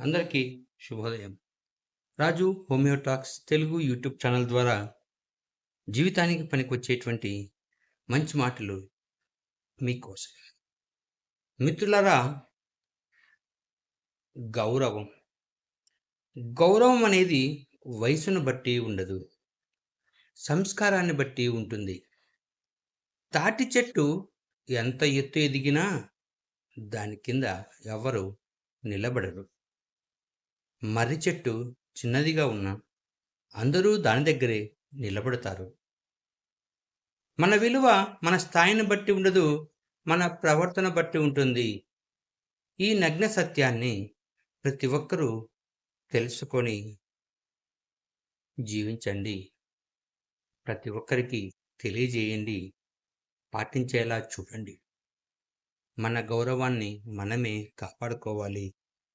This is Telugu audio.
అందరికీ శుభోదయం. Raju homeo talks Telugu YouTube channel ద్వారా జీవితానికి పనికొచ్చేటువంటి మంచి మాటలు మీకోసం. మిత్రులరా గౌరవం. గౌరవం అనేది వయసును బట్టి ఉండదు. సంస్కారాన్ని బట్టి ఉంటుంది. తాటి చెట్టు ఎంత ఎత్తు ఎదిగినా దాని కింద ఎవరు నిలబడరు. మర్రి చెట్టు చిన్నదిగా ఉన్నా అందరూ దాని దగ్గరే నిలబడతారు. మన విలువ మన స్థాయిని బట్టి ఉండదు మన ప్రవర్తన బట్టి ఉంటుంది. ఈ నగ్న సత్యాన్ని ప్రతి ఒక్కరూ తెలుసుకొని జీవించండి. ప్రతి ఒక్కరికి తెలియజేయండి పాటించేలా చూడండి. మన గౌరవాన్ని మనమే కాపాడుకోవాలి.